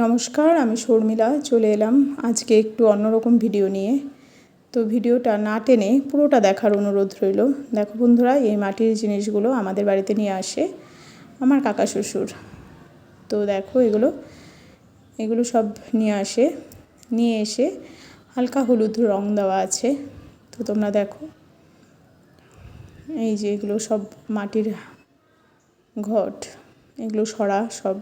নমস্কার, আমি শর্মিলা, চলে এলাম আজকে একটু অন্যরকম ভিডিও নিয়ে। তো ভিডিওটা না টেনে পুরোটা দেখার অনুরোধ রইল। দেখো বন্ধুরা, এই মাটির জিনিসগুলো আমাদের বাড়িতে নিয়ে আসে আমার কাকা শ্বশুর। তো দেখো এগুলো এগুলো সব নিয়ে আসে। নিয়ে এসে হালকা হলুদ রং দেওয়া আছে। তো তোমরা দেখো, এই যে এগুলো সব মাটির ঘট, এগুলো সরা সব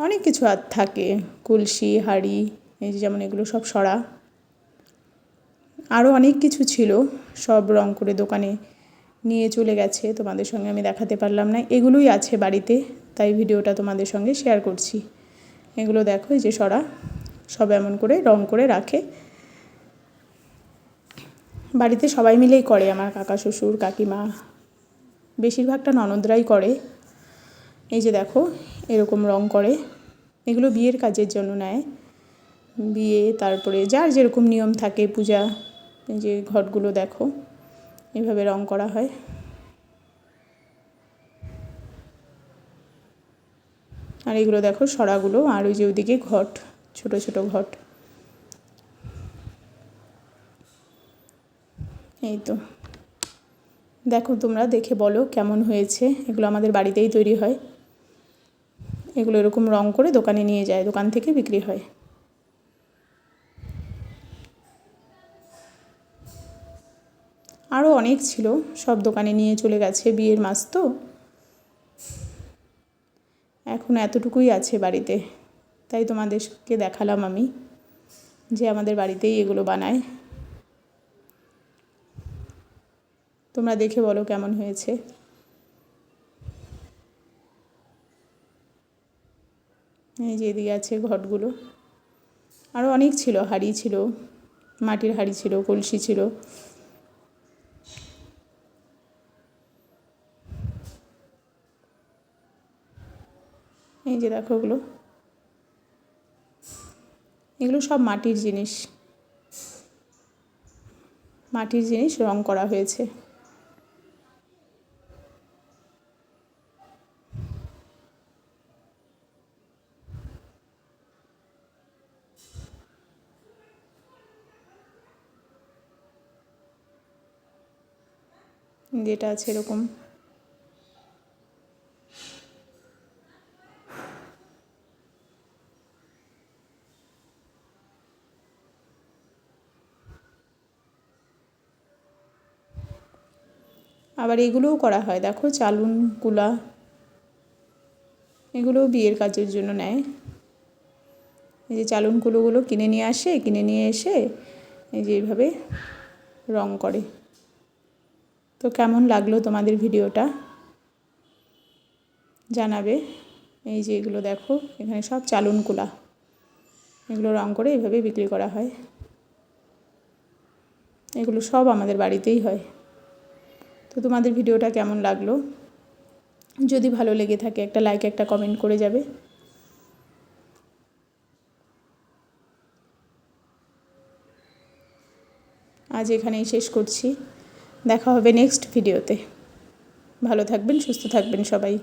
অনেক কিছু আর থাকে। কলসি, হাঁড়ি, এই যেমন এগুলো সব সরা। আরও অনেক কিছু ছিল। সব রং করে দোকানে নিয়ে চলে গেছে। তোমাদের সঙ্গে আমি দেখাতে পারলাম না। এগুলোই আছে বাড়িতে। তাই ভিডিওটা তোমাদের সঙ্গে শেয়ার করছি। এগুলো দেখো, এই যে সরা। সব এমন করে রং করে রাখে। বাড়িতে সবাই মিলেই করে। আমার কাকা, শ্বশুর, কাকিমা। বেশিরভাগটা ননদরাই করে। এই যে দেখো, এরকম রং করে। এগুলো বিয়ের কাজের জন্য নেয়। বিয়ে, তারপরে যার যেরকম নিয়ম থাকে, পূজা, এই যে ঘটগুলো দেখো, এভাবে রং করা হয়। আর এগুলো দেখো, সরাগুলো, আর ওই যে ওইদিকে ঘট, ছোট ছোট ঘট। এই তো। দেখো তোমরা, দেখে বলো কেমন হয়েছে। এগুলো আমাদের বাড়িতেই তৈরি হয়। এগুলো এরকম রং করে দোকানে নিয়ে যায়, দোকান থেকে বিক্রি হয়। আরও অনেক ছিল, সব দোকানে নিয়ে চলে গেছে বিয়ের মাস তো। এখন এতটুকুই আছে বাড়িতে। তাই তোমাদেরকে দেখালাম আমি যে আমাদের বাড়িতেই এগুলো বানায়। তোমরা দেখে বলো কেমন হয়েছে। এই যে এদিকে আছে ঘটগুলো। আরও অনেক ছিল, হাড়ি ছিল, মাটির হাড়ি ছিল, কলসি ছিল। এই যে দেখো ওগুলো এগুলো সব মাটির জিনিস। মাটির জিনিস রং করা হয়েছে। যেটা আছে এরকম। আবার এগুলোও করা হয়, দেখো চালুন, কুলা, এগুলোও বিয়ের কাজের জন্য নেয়। এই যে চালুন কুলোগুলো কিনে নিয়ে আসে, কিনে নিয়ে এসে এই যে এইভাবে রং করে। তো কেমন লাগল তোমাদের ভিডিওটা? জানাবে। এই যে এগুলো দেখো, এখানে সব চালুন কুলা। এগুলো রং করে এইভাবে বিক্রি করা হয়। এগুলো সব আমাদের বাড়িতেই হয়। তো তোমাদের ভিডিওটা কেমন লাগল? যদি ভালো লেগে থাকে একটা লাইক একটা কমেন্ট করে যাবে। আজ এখানেই শেষ করছি। দেখা হবে নেক্সট ভিডিওতে ভালো থাকবেন সুস্থ থাকবেন সবাই।